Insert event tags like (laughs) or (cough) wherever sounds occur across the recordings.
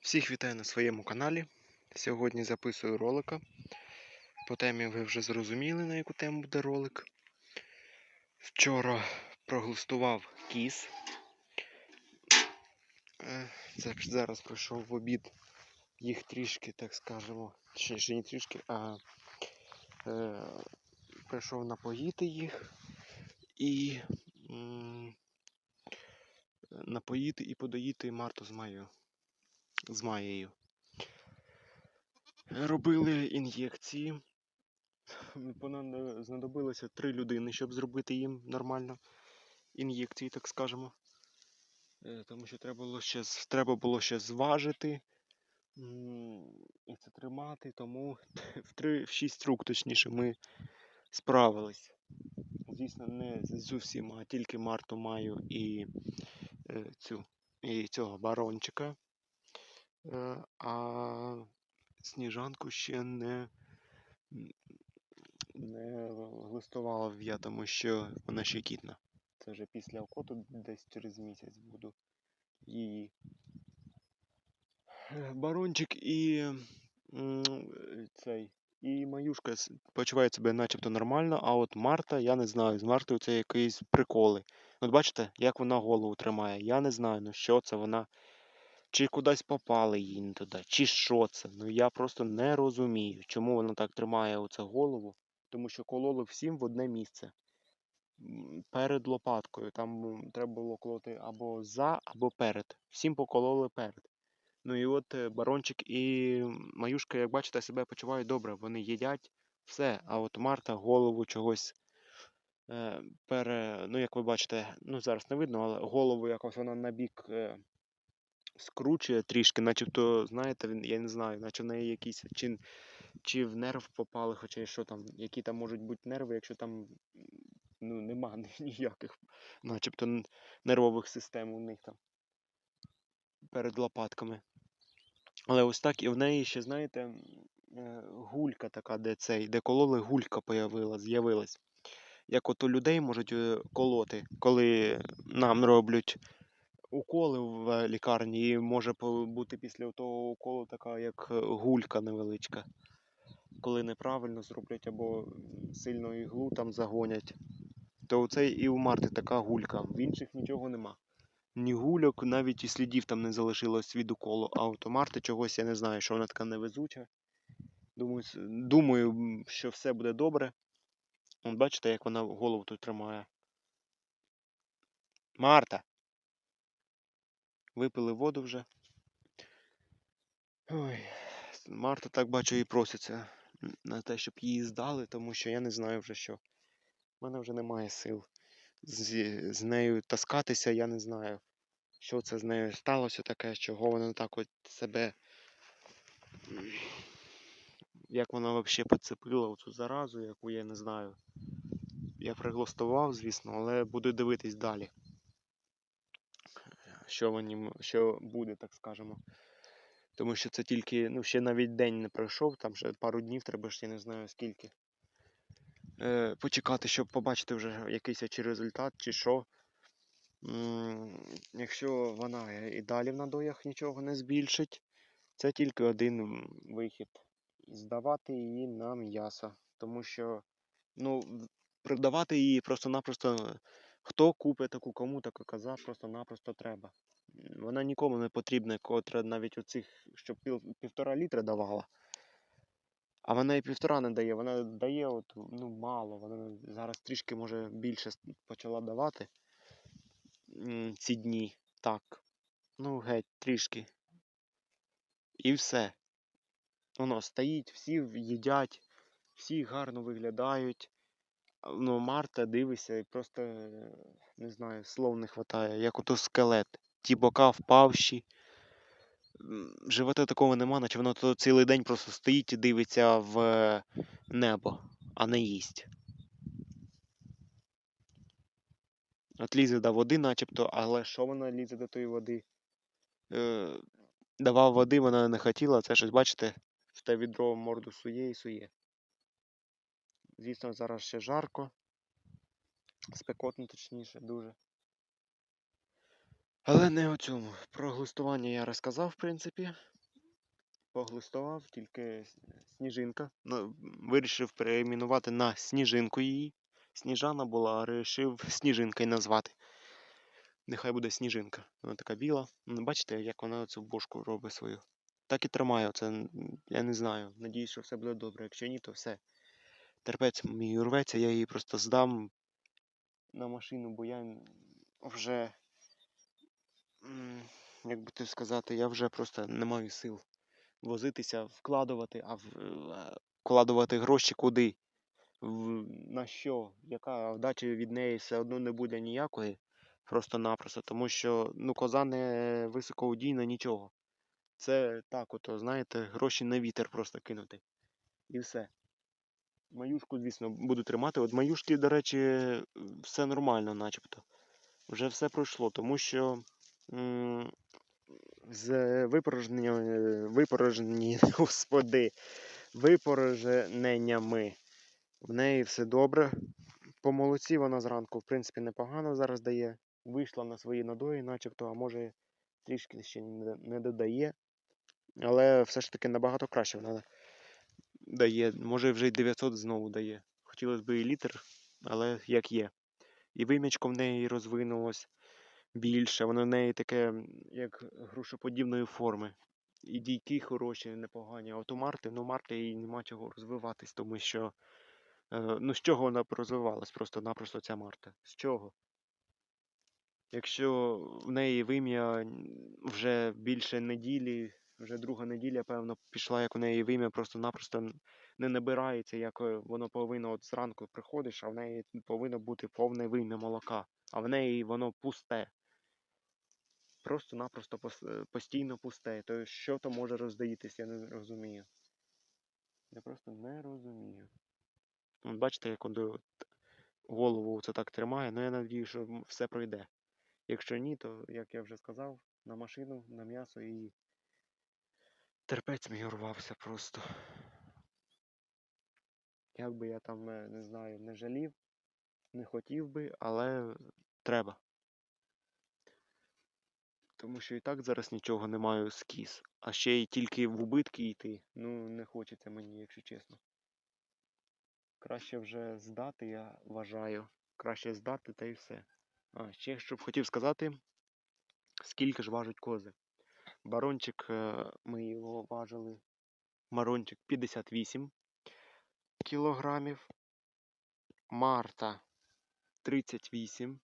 Всіх вітаю на своєму каналі. Сьогодні записую ролика. По темі ви вже зрозуміли, на яку тему буде ролик. Вчора проглустував кіс. Е, Це зараз пройшов в обід. Їх трішки, так скажемо, точніше не трішки, а е, прийшов напоїти їх і м, напоїти і подоїти Марту з Маю з Маєю. Робили ін'єкції. Знадобилося три людини, щоб зробити їм нормально ін'єкції, так скажемо. Е, Тому що треба було ще, треба було ще зважити і це тримати, тому (laughs) в, три, в шість рук, точніше, ми справились. Звісно, не з усіма, а тільки Марту маю і е, цю, і цього барончика. Е, а сніжанку ще не, не глистував я, тому що вона ще кітна. Це вже після окоту десь через місяць буду її. Барончик і е, цей. І Маюшка почуває себе начебто нормально, а от Марта, я не знаю, з Мартою це якісь приколи. От бачите, як вона голову тримає. Я не знаю, ну що це вона чи кудись попали їй не туди, чи що це. Ну я просто не розумію, чому вона так тримає оце голову. Тому що кололи всім в одне місце. Перед лопаткою. Там треба було колоти або за, або перед. Всім покололи перед. Ну і от е, барончик і Маюшка, як бачите, себе почувають добре. Вони їдять все. А от Марта голову чогось е, пере. Ну, як ви бачите, ну зараз не видно, але голову якось вона на бік е, скручує трішки, начебто, знаєте, він, я не знаю, наче в неї якісь чи, чи в нерв попали, хоча що там, які там можуть бути нерви, якщо там ну, нема (laughs) ніяких, начебто нервових систем у них там перед лопатками. Але ось так, і в неї ще, знаєте, е, гулька така, де цей, де кололи, гулька з'явилась. Як от у людей можуть е, колоти, коли нам роблять уколи в лікарні, і може бути після того уколу така, як е, гулька невеличка. Коли неправильно зроблять або сильно іглу там загонять, то оце і у Марти така гулька. В інших нічого нема. Ні гульок, навіть і слідів там не залишилось від уколу. А от у Марти чогось я не знаю, що вона така невезуча. Думаю, думаю, що все буде добре. От бачите, як вона голову тут тримає. Марта! Випили воду вже. Ой, Марта, так бачу, і проситься на те, щоб її здали, тому що я не знаю вже що. У мене вже немає сил з, з нею таскатися, я не знаю, що це з нею сталося таке, чого вона так от себе. Як вона взагалі поцепила оцю заразу, яку я не знаю. Я приглостував, звісно, але буду дивитись далі. Що, вони, що буде, так скажемо. Тому що це тільки, ну, ще навіть день не пройшов, там ще пару днів треба я не знаю скільки. Е, почекати, щоб побачити вже якийсь чи результат, чи що. Якщо вона і далі в надоях нічого не збільшить, це тільки один вихід. Здавати її на м'ясо. Тому що, ну, продавати її просто-напросто. Хто купить таку, кому така коза, просто-напросто треба. Вона нікому не потрібна, котра навіть оцих, що пів, півтора літра давала. А вона і півтора не дає, вона дає от, ну, мало. Вона зараз трішки, може, більше почала давати ці дні. Так. Ну, геть, трішки. І все. Воно стоїть, всі їдять, всі гарно виглядають. Ну, Марта дивишся і просто е, не знаю, слов не вистачає, як ото скелет. Ті бока впавші. Живота такого нема, наче воно то цілий день просто стоїть і дивиться в е, небо, а не їсть. От лізе до води, начебто, але що вона лізе до тої води? Е, давав води, вона не хотіла, це щось, бачите, в те відро морду сує і сує. Звісно, зараз ще жарко. Спекотно, точніше, дуже. Але не у цьому. Про глистування я розказав, в принципі. Поглистував, тільки сніжинка. Ну, вирішив переіменувати на сніжинку її. Сніжана була, а вирішив сніжинкою назвати. Нехай буде сніжинка. Вона така біла. Ну, бачите, як вона цю бошку робить свою. Так і тримає. Це, я не знаю. Надіюсь, що все буде добре. Якщо ні, то все. Терпець мій урветься, я її просто здам на машину, бо я вже, як би ти сказати, я вже просто не маю сил возитися, вкладувати, а е, вкладувати гроші куди? На що? Яка вдача від неї все одно не буде ніякої. Просто-напросто, тому що ну, коза не високоудійна нічого. Це так, ото, знаєте, гроші на вітер просто кинути. І все. Маюшку, звісно, буду тримати. От маюшки, до речі, все нормально, начебто. Вже все пройшло, тому що з випорожнення, випорожні, (laughs) господи, випорожненнями в неї все добре. По молоці вона зранку, в принципі, непогано зараз дає. Вийшла на свої надої, начебто, а може трішки ще не не додає. Але все ж таки набагато краще вона дає. Може вже й 900 знову дає. Хотілося б і літр, але як є. І вимічко в неї розвинулось більше. Воно в неї таке, як грушоподібної форми. І дійки хороші, непогані. От у Марти, ну Марти їй нема чого розвиватись, тому що. Е, ну з чого вона розвивалась просто-напросто ця Марта? З чого? Якщо в неї вим'я вже більше неділі, вже друга неділя, певно, пішла, як у неї вим'я просто-напросто не набирається, як е, воно повинно от зранку приходиш, а в неї повинно бути повне вим'я молока, а в неї воно пусте. Просто-напросто е, постійно пусте. То що то може роздаїтись, я не розумію. Я просто не розумію. От бачите, як он голову це так тримає, ну я надію, що все пройде. Якщо ні, то, як я вже сказав, на машину, на м'ясо і терпець мій урвався просто. Як би я там, е, не знаю, не жалів, не хотів би, але треба. Тому що і так зараз нічого не маю з. А ще й тільки в убитки йти. Ну, не хочеться мені, якщо чесно. Краще вже здати, я вважаю. Краще здати та й все. А, ще що б хотів сказати, скільки ж важать кози. Барончик, е, ми його важили. Марончик 58 кілограмів. Марта 38.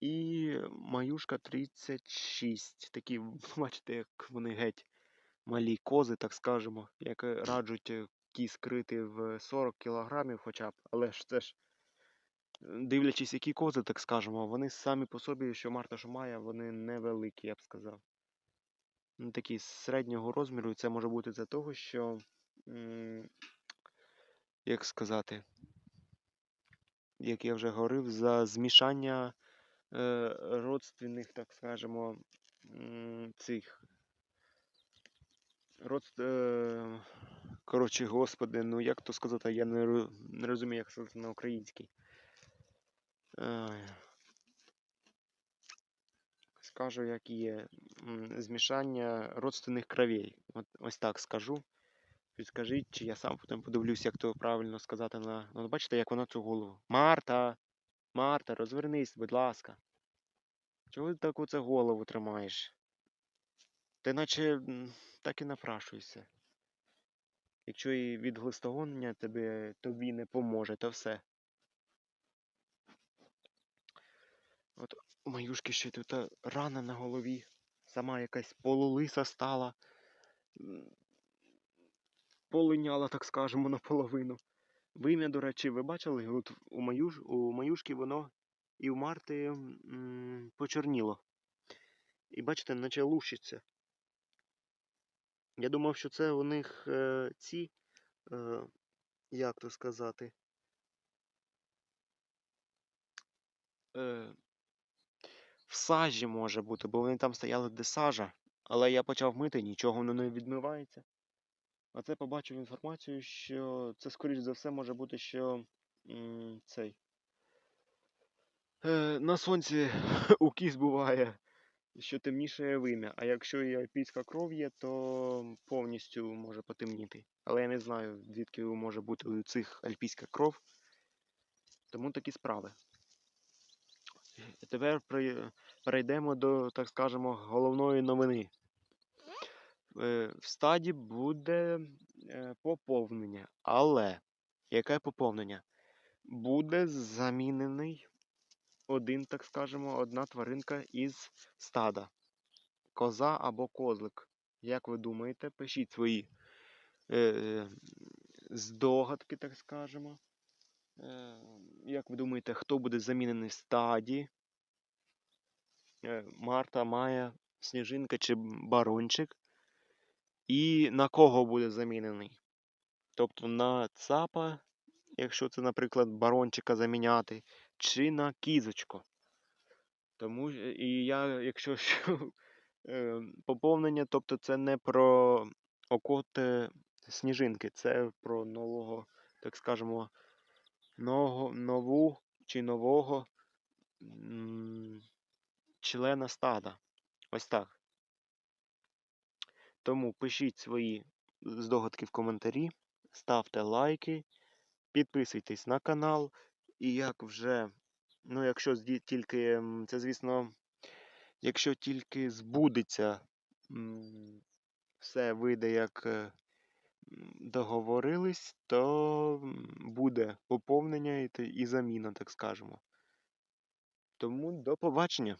І маюшка 36. Такі, (laughs) бачите, як вони геть малі кози, так скажемо, як е, раджуть е, кіз крити в 40 кілограмів хоча б. Але ж це ж, е, дивлячись, які кози, так скажемо, вони самі по собі, що Марта, що Майя, вони невеликі, я б сказав. Такі середнього розміру, і це може бути за того, що, як сказати, як я вже говорив, за змішання е, родственних, так скажемо, цих родст... е, коротше, господи, ну як то сказати, я не розумію, як сказати на українській. Скажу, як є. Змішання родственних кровей. От, ось так скажу. Підскажіть, чи я сам потім подивлюсь, як то правильно сказати на. Ну, бачите, як вона цю голову. Марта! Марта, розвернись, будь ласка. Чого ти так оце голову тримаєш? Ти наче так і напрашуйся. Якщо і від глистогоння тобі, тобі не поможе, то все. От у маюшки ще тут та рана на голові, сама якась полулиса стала, полиняла, так скажемо, наполовину. Вим'я, до речі, ви бачили, от у, маюш, у маюшки воно і у Марти м, почорніло. І бачите, наче лущиться. Я думав, що це у них е, ці, е, як то сказати, е, в сажі може бути, бо вони там стояли де сажа. Але я почав мити, нічого воно не відмивається. А це побачив інформацію, що це, скоріш за все, може бути, що м, цей. Е, на сонці (laughs) у кіз буває що темніше вим'я. А якщо і альпійська кров є, то повністю може потемніти. Але я не знаю, звідки може бути у цих альпійська кров. Тому такі справи. Тепер перейдемо до, так скажемо, головної новини. Е, В стаді буде е, поповнення. Але яке поповнення? Буде замінений один, так скажемо, одна тваринка із стада. Коза або козлик. Як ви думаєте, пишіть свої е, здогадки, так скажемо. Е, як ви думаєте, хто буде замінений в стаді? Е, Марта, Майя, Сніжинка чи Барончик? І на кого буде замінений? Тобто на цапа, якщо це, наприклад, барончика заміняти, чи на кізочку. Тому і я, якщо (laughs) що, е, поповнення, тобто це не про окоти сніжинки, це про нового, так скажемо, нову чи нового члена стада. Ось так. Тому пишіть свої здогадки в коментарі, ставте лайки, підписуйтесь на канал. І як вже, ну, якщо тільки, це, звісно, якщо тільки збудеться, все вийде, як е, договорились, то буде поповнення і заміна, так скажемо. Тому до побачення.